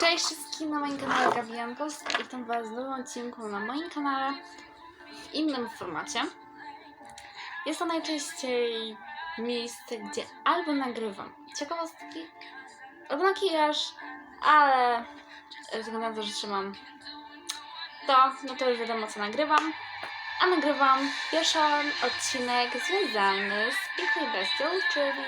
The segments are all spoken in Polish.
Cześć wszystkim na moim kanale Gawiankos i witam Was w nowym odcinku na moim kanale w innym formacie. Jest to najczęściej miejsce, gdzie albo nagrywam ciekawostki, albo makijaż, ale ze względu na to, że trzymam to, no to już wiadomo co nagrywam. A nagrywam pierwszy odcinek związany z Piękną Bestią, czyli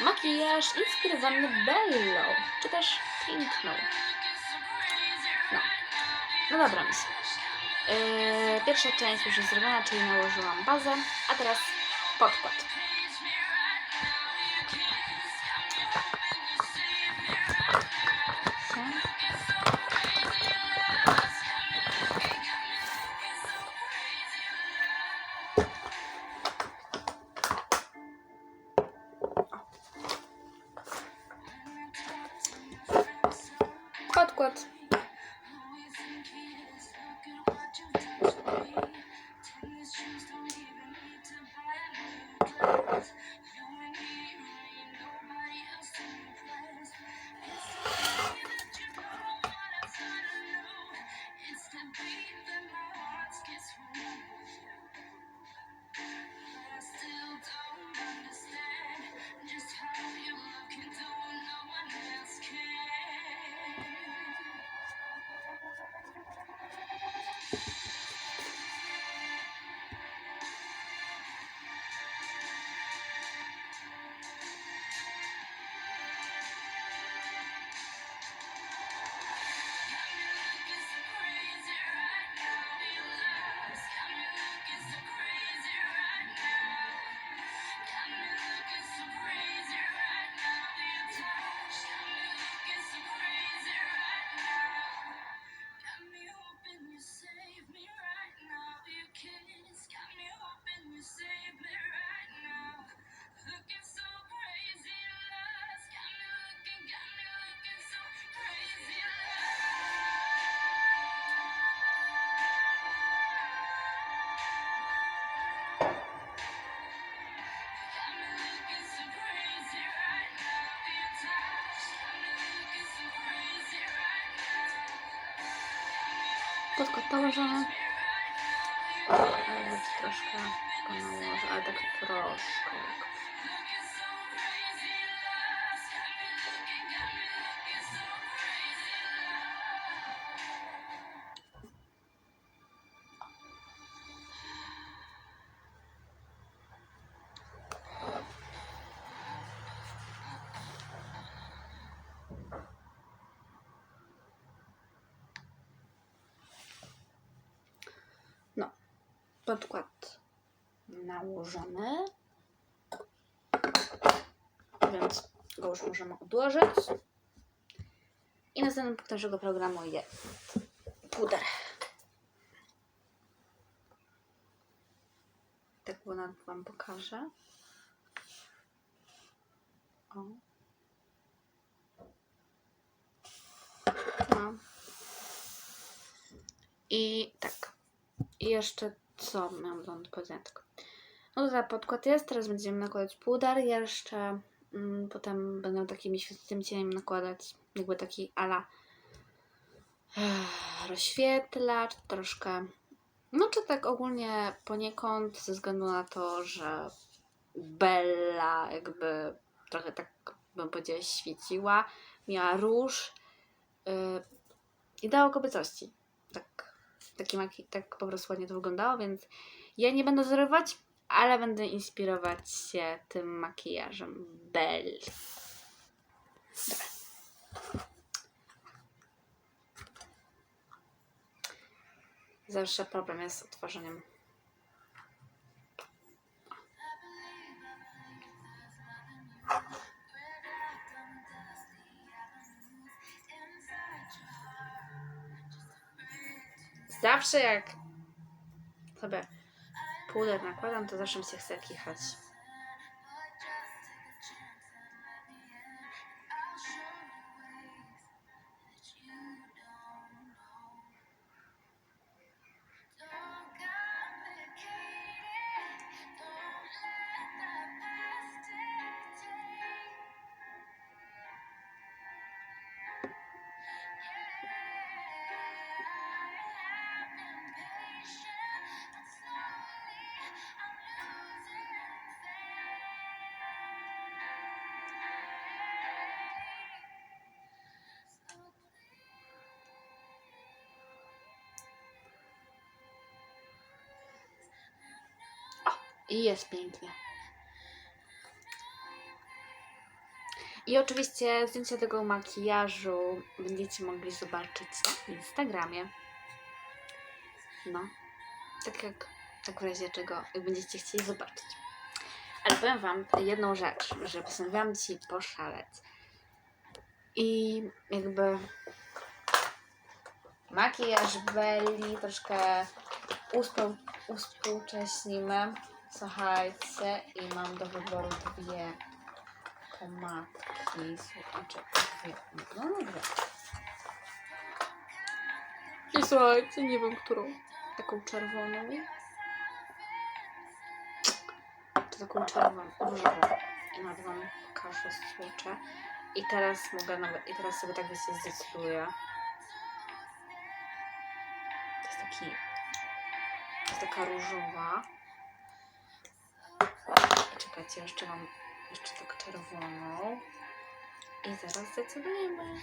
makijaż inspirowany Bellą, czy też piękną. No, no dobra misja. Yy, pierwsza część już jest zrobiona, czyli nałożyłam bazę, a teraz. Podkład. Podkład położony. Ale troszkę go nałożę, ale tak podkład nałożony. Więc go już możemy odłożyć. I następnym punktem naszego programu jest puder. Tak go Wam pokażę. O. No. I tak. I jeszcze co miałam wam? Tak. No dobra, podkład jest, teraz będziemy nakładać puder, jeszcze mm, potem będę takimi świetnymi cieniami nakładać jakby taki ala eh, rozświetlacz, troszkę no czy tak ogólnie poniekąd ze względu na to, że Bella jakby trochę tak bym powiedziała świeciła, miała róż yy, i dała kobiecości. Tak taki maki- tak po prostu ładnie to wyglądało, więc ja nie będę wzorować, ale będę inspirować się tym makijażem Bell. Zawsze problem jest z otworzeniem. Zawsze jak sobie puder nakładam, to zawsze mi się chce kichać. I jest pięknie. I oczywiście zdjęcia tego makijażu będziecie mogli zobaczyć na Instagramie. No, tak jak tak w razie czego, jak będziecie chcieli zobaczyć. Ale powiem Wam jedną rzecz, że postanowiłam dzisiaj poszaleć. I jakby makijaż Belli troszkę uspół, uspółcześnimy. Słuchajcie, i mam do wyboru dwie pomadki. Znaczy, dwie, no dwie. I słuchajcie, nie wiem którą. Taką czerwoną. Czy taką czerwoną, różową. I na wam pokażę słuczę. I teraz mogę nawet, i teraz sobie tak wiecie zdecyduję. To jest taki, to jest taka różowa. Czekajcie, jeszcze mam jeszcze tak czerwoną. I zaraz zdecydujemy.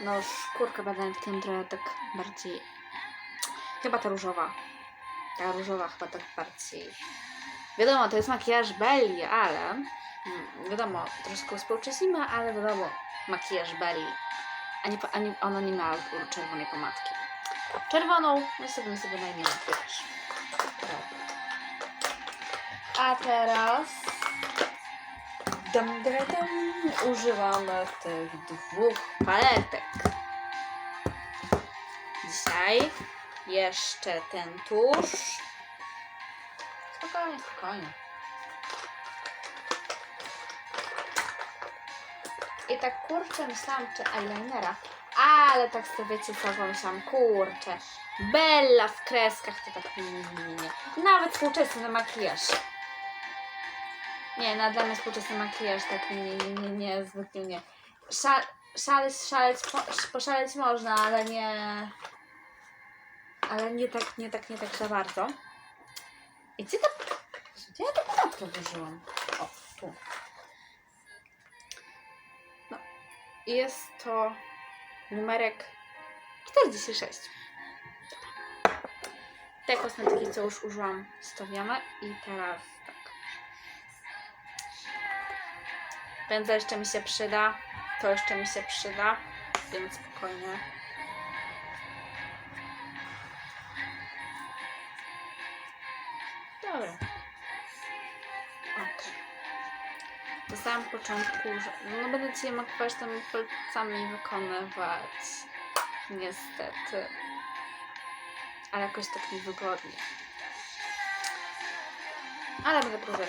No, skórka będę w tym trochę tak bardziej. Chyba ta różowa. Ta różowa chyba tak bardziej. Wiadomo, to jest makijaż Belli, ale. Mm, Wiadomo, troszkę współczesimy, ale wiadomo, makijaż Belli. Ani, ani ona nie miała czerwonej pomadki. Czerwoną, no sobie sobie najmniej też. A teraz. Dam, dam, dam, używamy tych dwóch paletek. Dzisiaj jeszcze ten tusz. Spokojnie, spokojnie. I tak kurczę myślałam, czy eyelinera, ale tak sobie wiecie co pomyślałam, kurczę, Bella w kreskach to tak nie, nie, nie. Nawet współczesny makijaż. Nie, no dla mnie współczesny makijaż tak nie, nie, nie, nie, zwykle nie. Szal, szaleć, szaleć, po, poszaleć można, ale nie... Ale nie tak, nie tak, nie tak za bardzo. I gdzie ta... Gdzie ja tę pomadkę włożyłam? I jest to numerek 46. Te kosmetyki, co już użyłam, stawiamy. I teraz tak. Pędzel jeszcze mi się przyda. To jeszcze mi się przyda. Więc spokojnie. Samym początku, że no będę dzisiaj makijaż tam palcami wykonywać. Niestety. Ale jakoś tak niewygodnie. Ale będę próbować.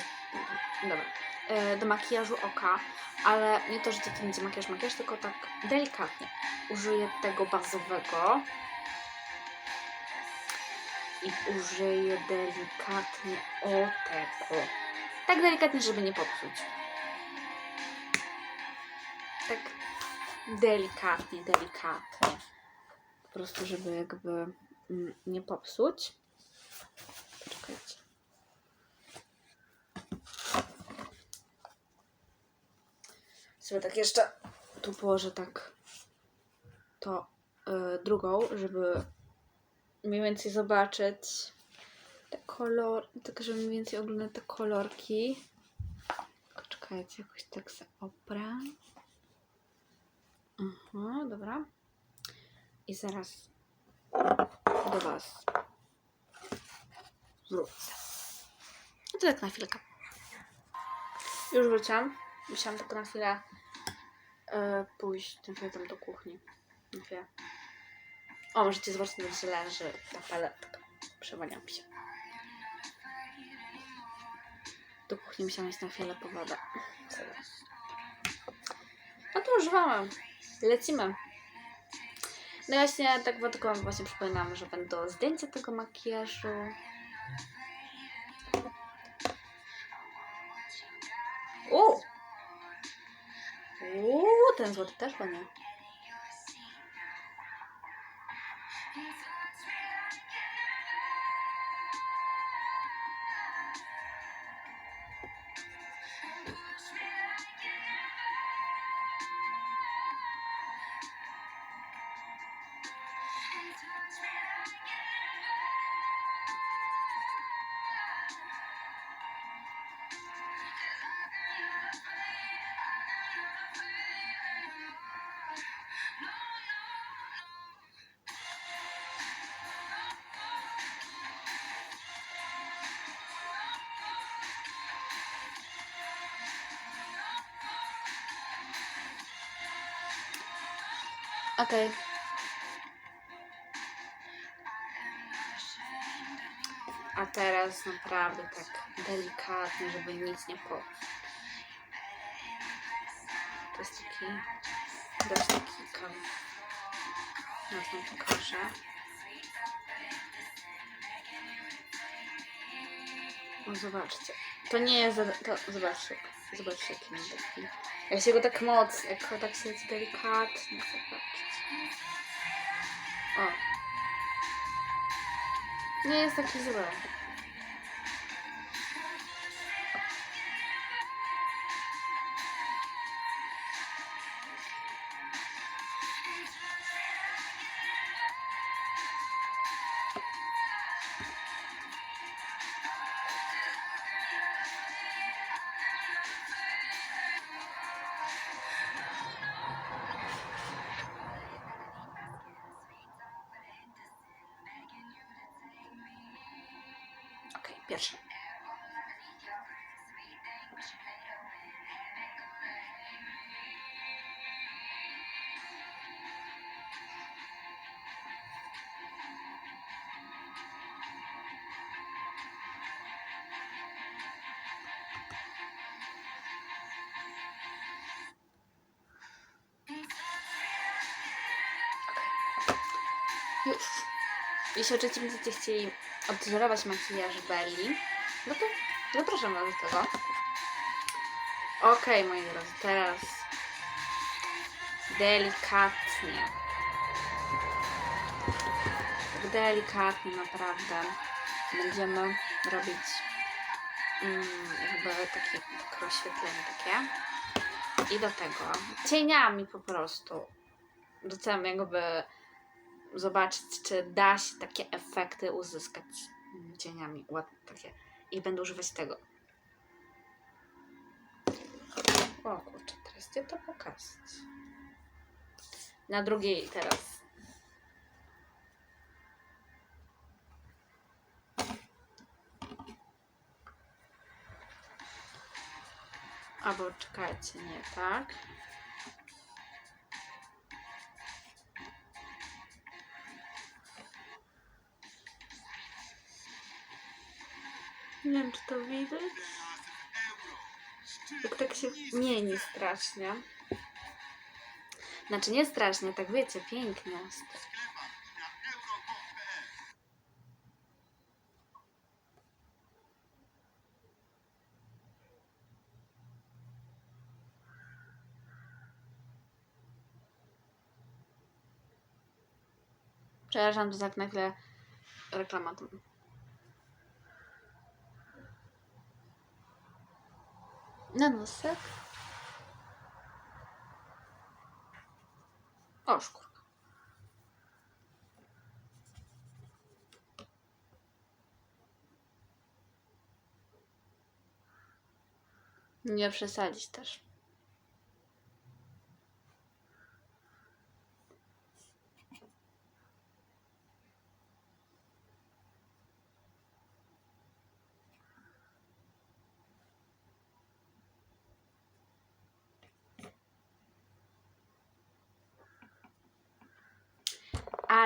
Dobra. E, do makijażu oka, ale nie to, że to będzie makijaż, makijaż, tylko tak delikatnie. Użyję tego bazowego. I użyję delikatnie o tego. Tak delikatnie, żeby nie popsuć. Delikatnie, delikatnie. Po prostu, żeby jakby mm, nie popsuć. Poczekajcie. Sobie tak jeszcze tu położę tak to y, drugą, żeby mniej więcej zobaczyć te kolor, tak żeby mniej więcej oglądać te kolorki. Czekajcie, jakoś tak se. Aha, dobra. I zaraz do Was wrócę. No to tak na chwilkę. Już wróciłam. Musiałam tylko na chwilę e, pójść na chwilę tam do kuchni. Na chwilę. O, możecie zobaczyć, że leży ta paletka. Przewaniam się. Do kuchni musiałam iść na chwilę po wodę. No to już wam. Lecimy. No właśnie, tak tylko wam właśnie przypominam, że będą zdjęcia tego makijażu. O! Uuu, ten złoty też ładnie. Okej. A teraz naprawdę tak delikatnie, żeby nic nie po. To jest taki dość taki kawał. Ja wam pokażę. No zobaczcie. To nie jest za... To, zobaczcie. Zobaczcie jaki mam taki. Jak się go tak mocno, jak go tak się delikatnie zobaczcie. O. Nie jest taki zły. Pierwszy. Już. Jeśli oczywiście będziecie chcieli odwzorować makijaż Belli, no to zapraszam Was do tego. Okej, moi drodzy, teraz delikatnie. Delikatnie naprawdę będziemy robić mm, jakby takie, rozświetlenie takie. I do tego cieniami po prostu. Chcemy jakby zobaczyć, czy da się takie efekty uzyskać cieniami. Ładne takie. I będę używać tego. O kurczę, teraz gdzie to pokazać? Na drugiej teraz. Albo czekajcie, nie tak. Nie wiem, czy to widać. Jak tak się mieni strasznie. Znaczy nie strasznie, tak wiecie, pięknie jest. Przepraszam, to tak na chwilę reklama. Na nosek. O, szkórka. Nie przesadzić też.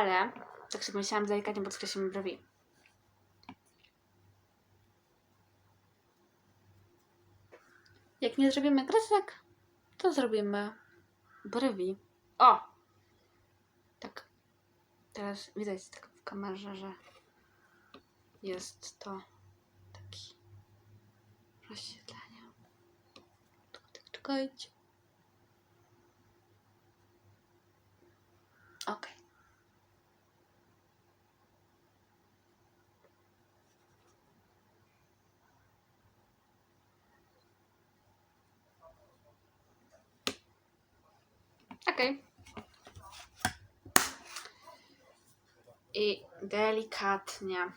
Ale tak sobie myślałam, delikatnie podkreślimy brwi. Jak nie zrobimy kresek, to zrobimy brwi. O! Tak. Teraz widać tak w kamerze, że jest to taki rozświetlenie. Tak, czekajcie. Okej. Okej. I delikatnie.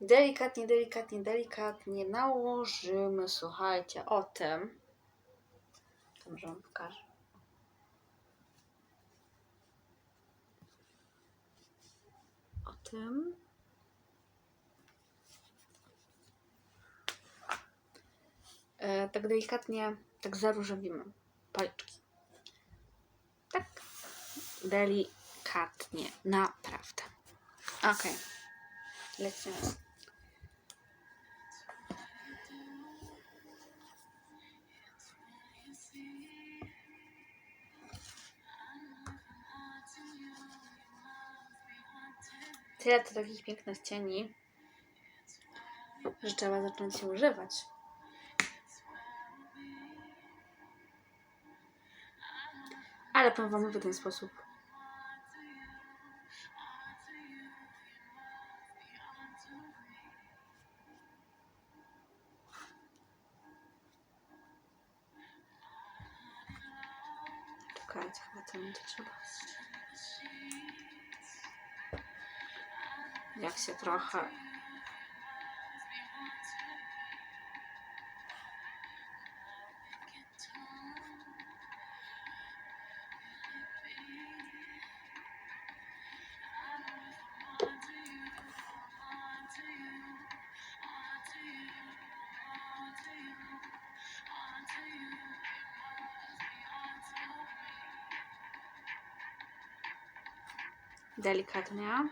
Delikatnie, delikatnie, delikatnie nałożymy, słuchajcie, o tym. Może wam pokażę. O tym. E, tak delikatnie, tak zaróżowimy policzki. Tak delikatnie, naprawdę. Okej. Lecimy. Tyle to takich pięknych cieni, że trzeba zacząć się używać. Ale powiem wam w ten sposób. Czekajcie, chyba to będzie trzeba. Jak się trochę delikatnie.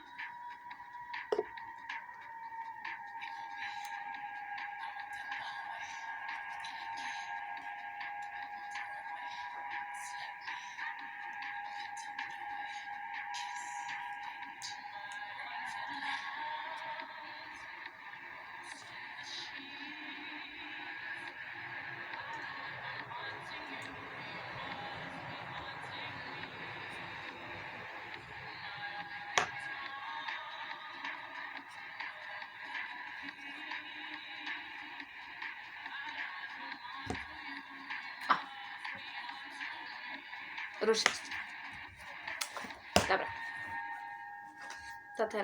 To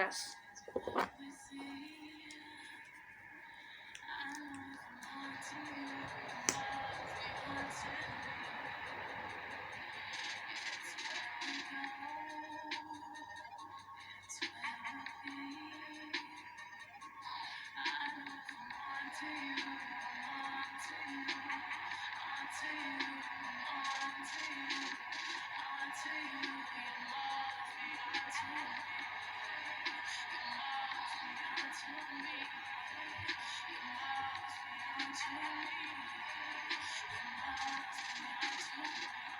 teraz. No.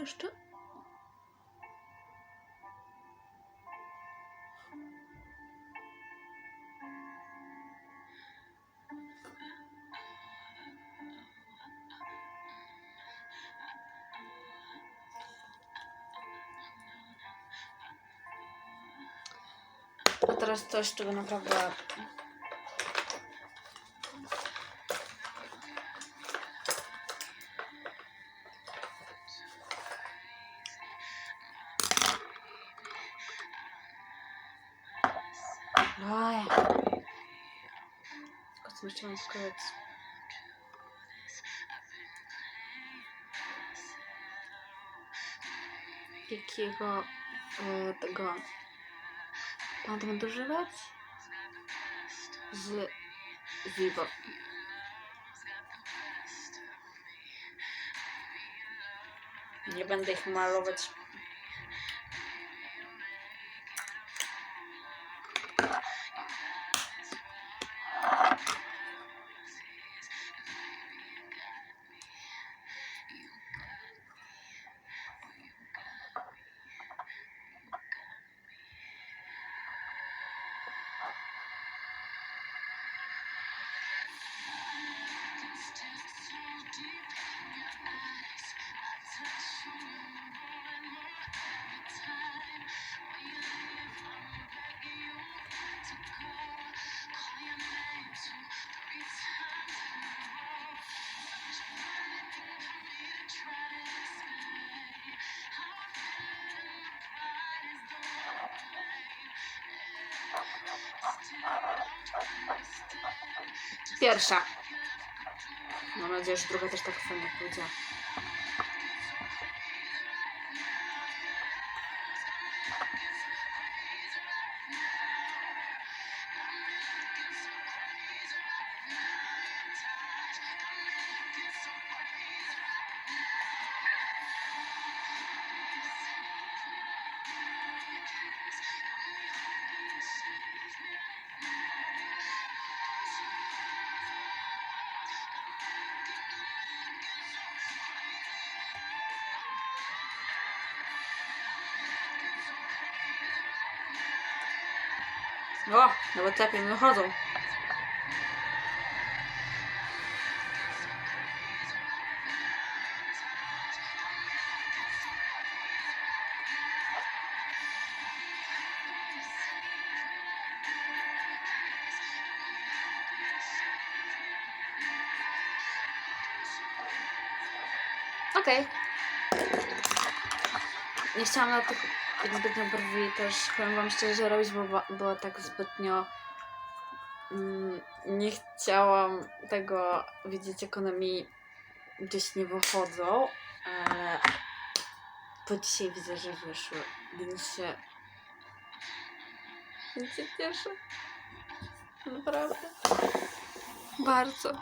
Jeszcze. A teraz coś, czego naprawdę Oj. Tylko co jeszcze mam pokazać? Jakiego e, tego mam tam dożywać? Z Vivo. Nie będę ich malować Pierwsza. Mam nadzieję, że druga też tak fajnie pójdzie. O, nawet lepiej mi wychodzą. Okej. Nie chciałam na tych tak zbytnio brwi też, powiem wam szczerze, robić, bo było tak zbytnio... Mm, nie chciałam tego widzieć, jak one mi gdzieś nie wychodzą, ale po dzisiaj widzę, że wyszły, więc się... Więc się cieszę. Naprawdę. Bardzo.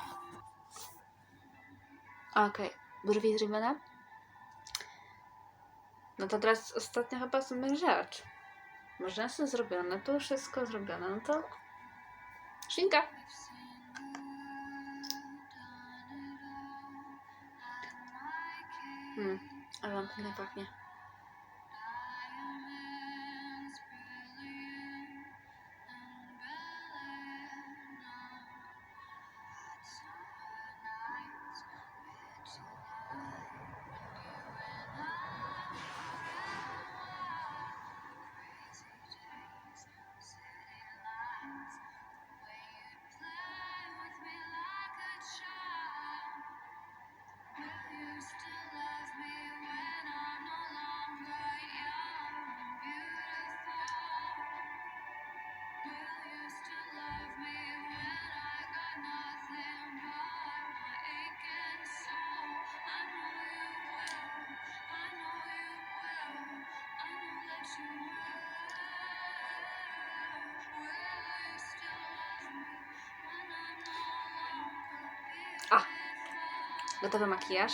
Okej, brwi zrobione? No to teraz ostatnia chyba sama rzecz. Można sobie zrobione, to już wszystko zrobione, no to szynka. Hmm, ale on pachnie. Gotowy makijaż.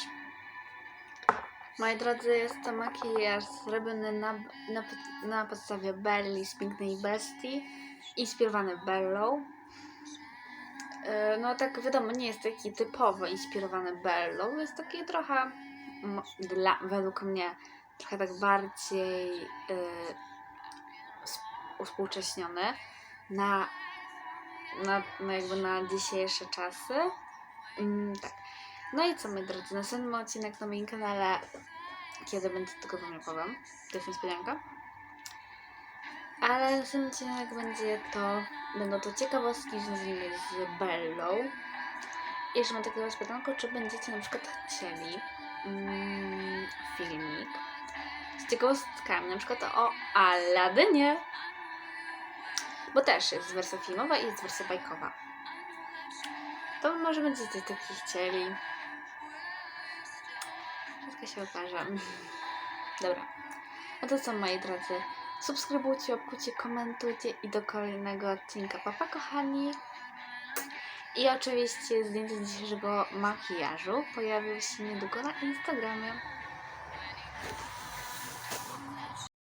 Moi drodzy, jest to makijaż zrobiony na, na, na podstawie Belli z Pięknej Bestii, inspirowany Bellą. Yy, No tak wiadomo, nie jest taki typowo inspirowany Bellą, jest taki trochę, dla, według mnie, trochę tak bardziej yy, sp- uspółcześniony na, na, na jakby na dzisiejsze czasy. Mm, tak. No i co, moi drodzy, następny odcinek na moim kanale, kiedy będzie tego wam nie powiem, to jest niespodzianka. Ale następny odcinek będzie to, będą to ciekawostki związane z Bellą. Jeszcze mam takie was pytanko, czy będziecie na przykład chcieli mm, filmik z ciekawostkami, na przykład o Aladynie. Bo też jest wersja filmowa i jest wersja bajkowa. To może będziecie taki chcieli. Wszystko się okaże. Dobra. No to co, moi drodzy? Subskrybujcie, łapkujcie, komentujcie i do kolejnego odcinka. Papa, kochani! I oczywiście zdjęcie dzisiejszego makijażu pojawił się niedługo na Instagramie.